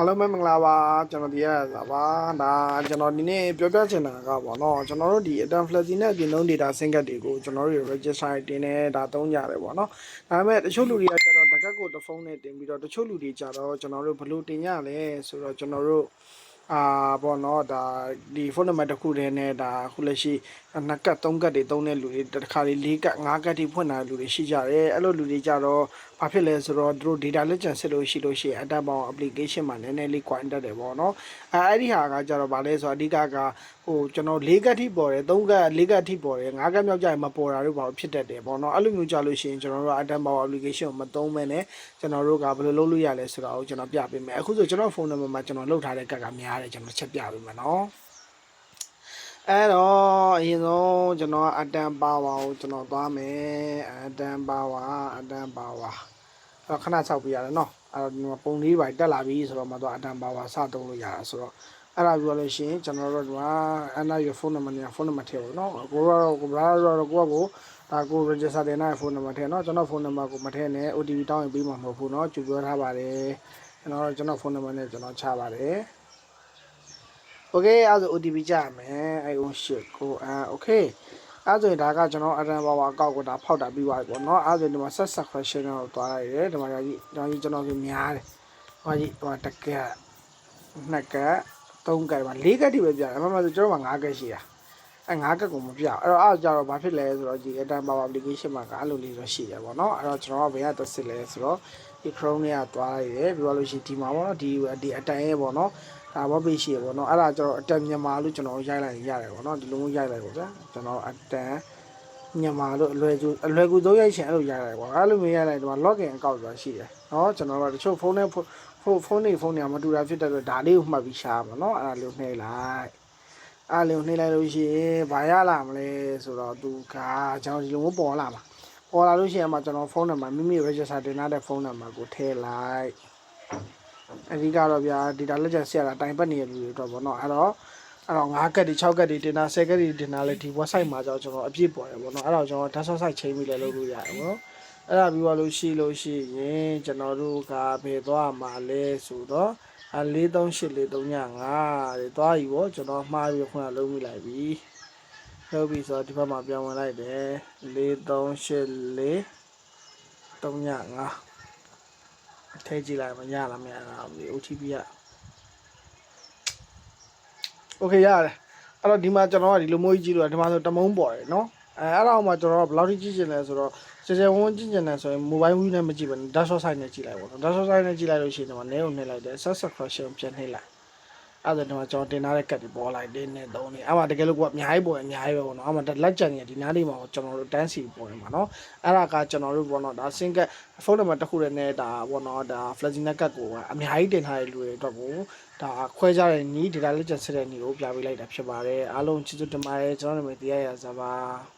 အားလုံးပဲမင်္ဂလာပါကျွန်တော်ဒီရတာပါဒါကျွန်တော်ဒီနေ့ပြောပြချင်တာကပေါ့နော်ကျွန်တော်တို့ဒီ Atom Flexi နဲ့အပြင်သုံး data sync တွေကိုကျွန်တော်တို့ register တင်နေဒါသုံးကြတယ်ပေါ့နော်ဒါပေမဲ့တချို့လူတွေကကျတော့တကက်ကိုတစ်ဖုန်းနဲ့တင်ပြီးတော့တချို့လူတွေကြတော့ကျွန်တော်တို့ဘယ်လိုတင်ရလဲဆိုတော့ကျွန်တော်တို့ အာပေါ့နော်ဒါဒီဖုန်းနံပါတ်တစ်ခုတည်းနဲ့ဒါခုလက်ရှိနှစ်ကတ်သုံးကတ်တွေသုံးတဲ့လူတွေတစ်ခါလေး၄ကတ်၅ကတ်ထိဖွင့်လာတဲ့လူတွေရှိကြတယ်အဲ့လိုလူတွေကြတော့ဘာဖြစ်လဲဆိုတော့သူတို့ data လက်ကျန်စစ်လို့ရှိလို့ရှိရင်အတက်ပေါင်း application မှာနည်းနည်းလေး quiet တက်တယ်ပေါ့နော်အဲအဲ့ဒီဟာကကြတော့ဗာလဲဆိုတော့အဓိကကဟိုကျွန်တော်၄ကတ်ထိပေါ်တယ်၃ကတ်၄ကတ်ထိပေါ်တယ်၅ကတ်မြောက်ကြရင်မပေါ်တာတို့ဘာဖြစ်တတ်တယ်ပေါ့နော်အဲ့လိုမျိုးကြလို့ရှိရင်ကျွန်တော်တို့အတက်ပေါင်း application ကိုမသုံးမဲနဲ့ကျွန်တော်တို့ကဘယ်လိုလုပ်လို့ရလဲဆိုတာကိုကျွန်တော်ပြပေးမယ်အခုဆိုကျွန်တော်ဖုန်းနံပါတ်မှာကျွန်တော်လုပ်ထားတဲ့ကတ်ကများတယ်ကျွန်တော်ချက်ပြပေးမယ်နော်အဲ့တော့အရင်ဆုံးကျွန်တော်အတန်ပါဝါကိုကျွန်တော်သွားမယ်အတန်ပါဝါအတန်ပါဝါအဲ့တော့ခဏဆောက်ပြရတယ်နော်အဲ့တော့ဒီမှာပုံလေးပါတက်လာပြီဆိုတော့မှတော့အတန်ပါဝါစတုံးလို့ရတာဆိုတော့အဲ့ဒါပြောလို့ရှိရင်ကျွန်တော်တို့ကအဲ့နာရဖုန်းနံပါတ်နဲ့ဖုန်းနံပါတ်ထည့်ပါနော်ကိုရောကိုဘာရောကိုကိုဒါကို register တင်တဲ့ဖုန်းနံပါတ်ထည့်နော်ကျွန်တော်ဖုန်းနံပါတ်ကိုမထည့်နဲ့ OTP တောင်းရင်ပြီးမှာမဟုတ်ဘူးနော်ကြိုပြောထားပါတယ်ကျွန်တော်ကျွန်တော်ဖုန်းနံပါတ်နဲ့ကျွန်တော်ချပါတယ် โอเคအဲ့ဒါဆို OTP ကြရမယ်အဲ့ဟိုရှစ်ကိုအာโอเคအဲ့ဆိုရင်ဒါကကျွန်တော်အရန်ပါဝါအကောက်ကိုဒါဖောက်တာပြီးသွားပြီပေါ့နော်အဲ့ဆိုရင်ဒီမှာ set set question ကိုသွားလိုက်တယ်ဒီမှာကြီးကျွန်တော်ကြီးကျွန်တော်ဆိုများတယ်ဟောကြီးဟိုတကက်နှစ်ကက်သုံးကက်ပါလေးကက်တိပဲပြတယ်အမှန်မှန်ဆိုကျွန်တော်မှာ၅ကက်ရှိတာအဲ၅ကက်ကိုမပြအဲ့တော့အဲ့ဒါကြတော့ဘာဖြစ်လဲဆိုတော့ဒီ Atom Power application မှာကအဲ့လိုလေးတော့ရှိတယ်ပေါ့နော်အဲ့တော့ကျွန်တော်ကဘယ်ကတက်စစ်လဲဆိုတော့ဒီ Chrome နဲ့ကသွားလိုက်တယ်ပြီးတော့လို့ရှိရင်ဒီမှာပေါ့နော်ဒီဒီအတန်ရဲ့ပေါ့နော် ဒါဘောပေးရှိရပေါ့နော်အဲ့ဒါကျတော့အတန်မြန်မာလို့ကျွန်တော်ရိုက်လိုက်ရင်ရတယ်ပေါ့နော်ဒီလိုမျိုးရိုက်လိုက်ပေါ့ဗျာကျွန်တော်အတန်မြန်မာလို့အလွယ်ကူအလွယ်ကူသုံးရိုက်ချင်အဲ့လိုရိုက်လိုက်ပေါ့အဲ့လိုမျိုးရိုက်လိုက်တော့ login account ဆိုတာရှိတယ်နော်ကျွန်တော်ကတချို့ဖုန်းနဲ့ဖုန်းဖုန်းနေဖုန်းနေမတူတာဖြစ်တဲ့အတွက်ဒါလေးကိုမှတ်ပြီးရှာပါနော်အဲ့ဒါလေးကိုနှိပ်လိုက်အဲ့လေးကိုနှိပ်လိုက်လို့ရှိရင်ဘာရလာမလဲဆိုတော့သူကကျွန်တော်ဒီလိုမျိုးပေါ်လာမှာပေါ်လာလို့ရှိရင်မှကျွန်တော်ဖုန်းနံပါတ်မိမိ register တင်ထားတဲ့ဖုန်းနံပါတ်ကိုထည့်လိုက် အဓိကတော့ဗျာ data လက်ကျန်ဆက်ရတာတိုင်ပတ်နေတဲ့လူတွေတော့ဗောနော်အဲ့တော့အဲ့တော့9ကက်တွေ6ကက်တွေတင်တာ10ကက်တွေတင်တာလည်းဒီ website မှာကျွန်တော်အပြည့်ပေါ်တယ်ဗောနော်အဲ့တော့ကျွန်တော် data site ချိန်ပြီးလည်းလုပ်လို့ရတယ်ဗောနော်အဲ့ဒါပြီးတော့လို့ရှိလို့ရှိရင်ကျွန်တော်တို့ကဘယ်သွားမှာလဲဆိုတော့အ438 435တွေသွားပြီဗောကျွန်တော်မှားပြီးခုနလုံးမိလိုက်ပြီလုပ်ပြီဆိုတော့ဒီဘက်မှာပြန်ဝင်လိုက်တယ်438 ထည့်ကြည့်လိုက်မရလားမရလားဒီ OTP က Okay ရတယ်အဲ့တော့ဒီမှာကျွန်တော်ကဒီလိုမျိုးကြီးကြည့်လို့ဒီမှာဆိုတမုံပေါ်တယ်နော်အဲအဲ့တော့မှကျွန်တော်ကဘယ်လောက်ထိကြည့်ချင်လဲဆိုတော့ကျကျဝန်းကြည့်ချင်တယ်ဆိုရင် mobile view နဲ့မကြည့်ဘဲ dashboard side နဲ့ကြည့်လိုက်ပါတော့ dashboard side နဲ့ကြည့်လိုက်လို့ရှိရင်ဒီမှာ nail ကိုနှိပ်လိုက်တယ် subscription ပြန်နှိပ်လိုက် အဲ့ဒါဒီမှာကျွန်တော်တင်ထားတဲ့ကတ်တွေပေါ်လိုက်တယ်နဲ့သုံးနေအဲ့မှာတကယ်လို့ကအများကြီးပေါ်ရင်အများကြီးပဲပေါ့နော်အဲ့မှာလက်ကျန်နေဒီနားလေးမှာကျွန်တော်တို့တန်းစီပေါ်နေမှာနော်အဲ့ဒါကကျွန်တော်တို့ပေါ့နော်ဒါ single ဖုန်းနံပါတ်တစ်ခုတည်းနဲ့ဒါပေါ့နော်ဒါ flexi net ကတ်ကိုအများကြီးတင်ထားတဲ့လူတွေအတွက်ကိုဒါခွဲကြတဲ့နီး data လက်ကျန်ဆက်တဲ့နီးကိုပြပေးလိုက်တာဖြစ်ပါတယ်အားလုံးကျေးဇူးတင်ပါတယ်ကျွန်တော်နာမည်တရားရစားပါ